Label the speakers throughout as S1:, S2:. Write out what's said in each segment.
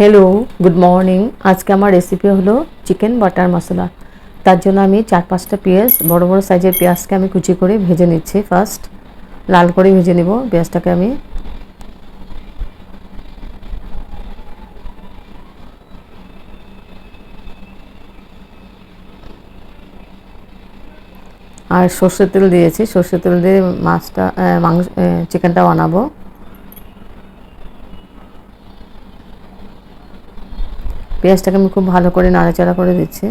S1: Hello good morning আজকে আমার recipe হলো চিকেন বাটার মশলা তার জন্য আমি চার পাঁচটা পেঁয়াজ, বড় বড় সাইজের পেঁয়াজকে আমি কুচি করে ভেজে নিচ্ছি ফার্স্ট লাল করে ভেজে নিব, পেঁয়াজটাকে আমি। আর সর্ষের তেল দিয়েছি। সর্ষের তেল দিয়ে মাছটা মাংস চিকেনটা বানাবো পেঁয়াজটাকে আমি খুব ভালো করে নাড়াচাড়া করে দিচ্ছি।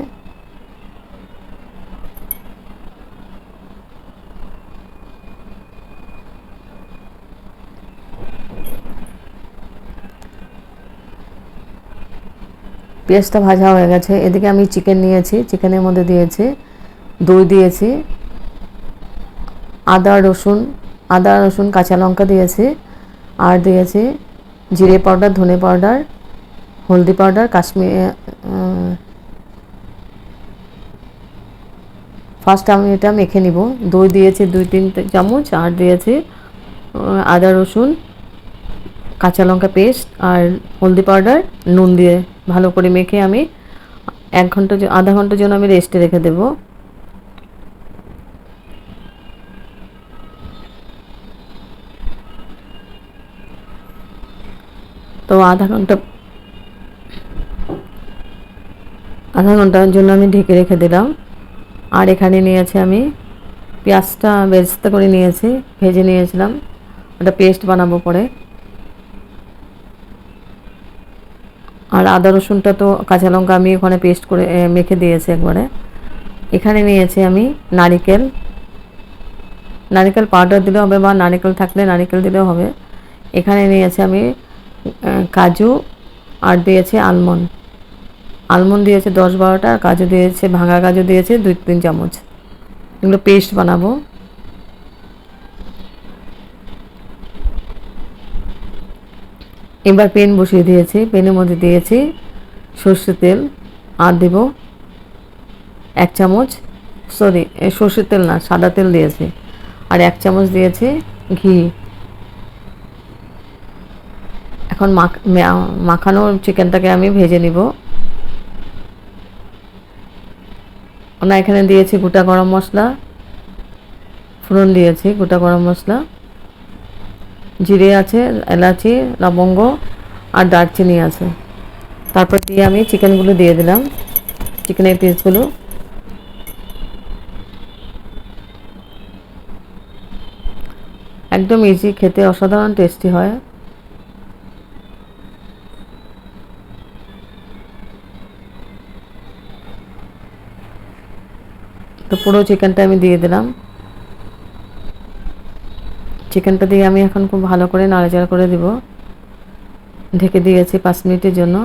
S1: পেঁয়াজটা ভাজা হয়ে গেছে। এদিকে আমি চিকেন নিয়েছি, চিকেনের মধ্যে দিয়েছি, দই দিয়েছি, আদা, রসুন আদা, রসুন, কাঁচা লঙ্কা দিয়েছি, আর দিয়েছি জিরে পাউডার, ধনে পাউডার হলদি পাউডার, কাশ্মীর ফার্স্ট আমি এটা মেখে নিব। দই দিয়েছি দুই তিন চামচ, আর দিয়েছি আদা, রসুন, কাঁচা লঙ্কা পেস্ট আর হলদি পাউডার, নুন দিয়ে ভালো করে মেখে আমি এক ঘণ্টা আধা ঘণ্টার জন্য আমি রেস্টে রেখে দেবো। তো আধা ঘণ্টা আধা ঘণ্টার জন্য আমি ঢেকে রেখে দিলাম। আর এখানে নিয়েছি আমি পেঁয়াজটা বেরেস্তা করে নিয়েছি, ভেজে নিয়েছিলাম। ওটা পেস্ট বানাবো পরে। আর আদা রসুনটা তো কাঁচা লঙ্কা আমি ওখানে পেস্ট করে মেখে দিয়েছি একবারে। এখানে নিয়েছি আমি নারিকেল। নারিকেল পাউডার দিলেও হবে বা নারিকেল থাকলে নারিকেল দিলেও হবে। এখানে নিয়েছি আমি কাজু আর দিয়েছি আলমন্ড আলমন্ড দিয়েছে দশ বারোটা আর কাজু দিয়েছে, ভাঙা কাজু দিয়েছে, দুই তিন চামচ। এগুলো পেস্ট বানাবো। এবার পেন বসিয়ে দিয়েছি। পেনের মধ্যে দিয়েছি সর্ষে তেল। আর দেব এক চামচ, সরি সর্ষের তেল না, সাদা তেল দিয়েছি। আর এক চামচ দিয়েছি ঘি। এখন মাখানো চিকেনটাকে আমি ভেজে নিব। না এখানে দিয়েছি গোটা গরম মশলা, ফোড়ন দিয়েছি গোটা গরম মশলা, জিরে আছে, এলাচি, লবঙ্গ আর দারচিনি আছে। তারপর দিয়ে আমি চিকেনগুলো দিয়ে দিলাম, চিকেনের পিসগুলো। একদম ইজি খেতে অসাধারণ টেস্টি হয়। পুরো চিকেনটা আমি দিয়ে দিলাম। চিকেনটা দিয়ে আমি এখন খুব ভালো করে নাড়াচাড়া করে দিব। ঢেকে দিয়েছি পাঁচ মিনিটের জন্য।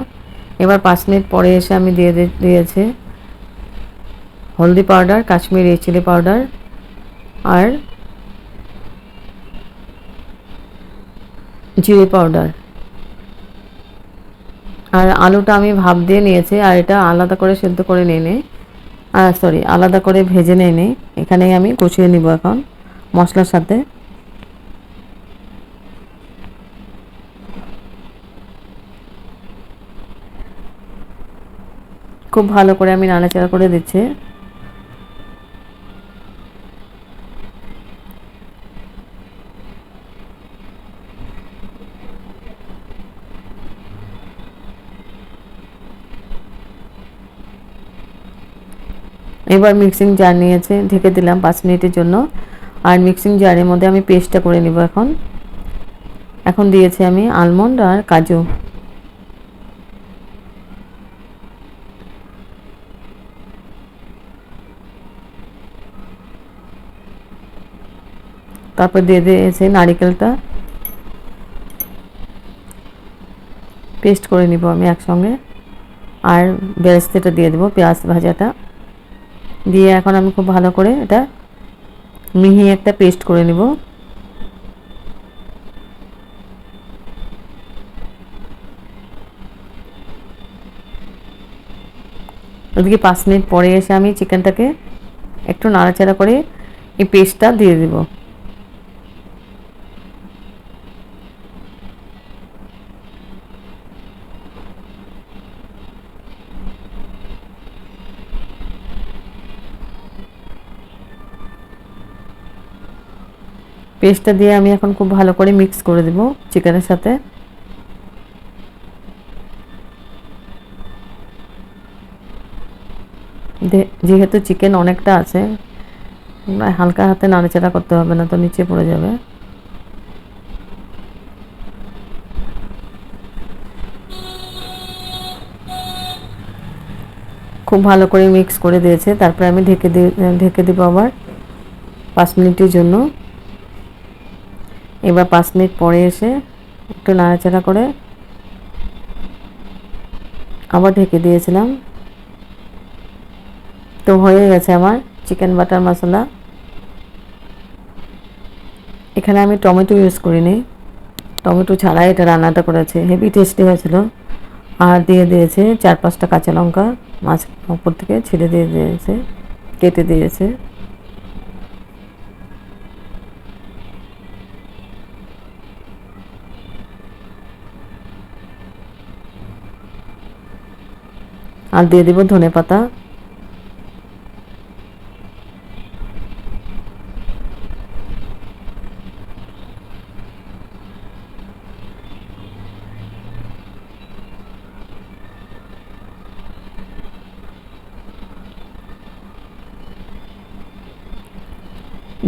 S1: এবার পাঁচ মিনিট পরে এসে আমি দিয়ে দিয়েছি হলদি পাউডার, কাশ্মীরি চিলি পাউডার আর জিরে পাউডার। আর আলুটা আমি ভাপ দিয়ে নিয়েছি আর এটা আলাদা করে সেদ্ধ করে নিয়ে নিই। সরি আলাদা করে ভেজে নিয়ে নিই এখানেই আমি কষিয়ে নিব এখন মশলার সাথে। খুব ভালো করে আমি নাড়াচাড়া করে দিচ্ছি। এবার মিক্সিং জার নিয়েছে, ঢেকে দিলাম পাঁচ মিনিটের জন্য। আর মিক্সিং জারের মধ্যে আমি পেস্টটা করে নিব এখন। এখন দিয়েছি আমি আলমন্ড আর কাজু। তারপর দিয়ে দিয়েছে নারিকেলটা। পেস্ট করে নিব আমি একসঙ্গে। আর বেরেস্তাটা দিয়ে দেবো পেঁয়াজ ভাজাটা। দিয়ে এখন আমি খুব ভালো করে এটা মিহি একটা পেস্ট করে নিব। ওদিকে পাঁচ মিনিট পরে এসে আমি চিকেনটাকে একটু নাড়াচাড়া করে এই পেস্টটা দিয়ে দিব। পেস্টটা দিয়ে আমি এখন খুব ভালো করে মিক্স করে দেব চিকেনের সাথে। যেহেতু চিকেন অনেকটা আছে হালকা হাতে নাড়াচাড়া করতে হবে না তো নিচে পড়ে যাবে। খুব ভালো করে মিক্স করে দিয়েছে, তারপরে আমি ঢেকে দিয়ে ঢেকে দেবো আবার পাঁচ মিনিটের জন্য। এবার পাঁচ মিনিট পরে এসে একটু নাড়াচাড়া করে আবার ঢেকে দিয়েছিলাম। তো হয়ে গেছে আমার চিকেন বাটার মশলা এখানে আমি টমেটো ইউজ করিনি। টমেটো ছাড়াই এটা রান্নাটা করেছে। হেভি টেস্টি হয়েছিল। আর দিয়ে দিয়েছে চার পাঁচটা কাঁচা লঙ্কা। মাছ উপর থেকে ছিঁড়ে দিয়ে দিয়েছে। কেটে দিয়েছে। আর দিয়ে দিব ধনে পাতা।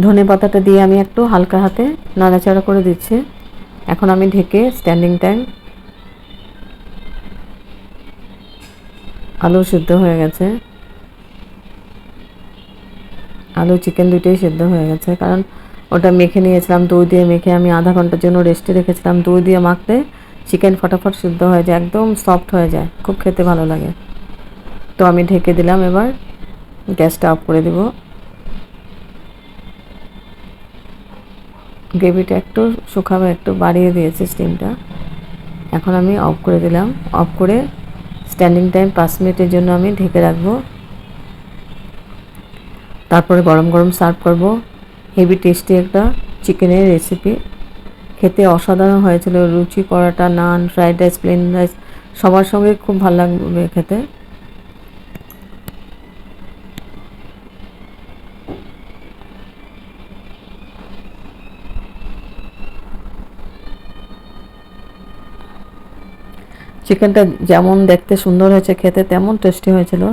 S1: ধনে পাতাটা দিয়ে আমি একটু হালকা হাতে নাড়াচাড়া করে দিচ্ছি। এখন আমি ঢেকে স্ট্যান্ডিং টাইম আলু সিদ্ধ হয়ে গেছে। আলু চিকেন দুটোই সিদ্ধ হয়ে গেছে। কারণ ওটা মেখে নিয়েছিলাম, দই দিয়ে মেখে আমি আধা ঘণ্টার জন্য রেস্টে রেখেছিলাম। দই দিয়ে মাখতে চিকেন ফটাফট সিদ্ধ হয়ে যায়, একদম সফট হয়ে যায়। খুব খেতে ভালো লাগে। তো আমি ঢেকে দিলাম এবার, গ্যাসটা অফ করে দিব। গ্রেভিটা একটু শুকাবে, একটু বাড়িয়ে দিয়েছে স্টিমটা এখন আমি অফ করে দিলাম। অফ করে স্ট্যান্ডিং টাইম পাঁচ মিনিটের জন্য আমি ঢেকে রাখব। তারপরে গরম গরম সার্ভ করব। হেভি টেস্টি একটা চিকেনের রেসিপি খেতে অসাধারণ হয়েছিল, রুচি paratha naan fried rice plain rice সবার সঙ্গে খুব ভালো লাগবে খেতে। চিকেনটা যেমন দেখতে সুন্দর হয়েছে খেতে তেমন টেস্টি হয়েছিল।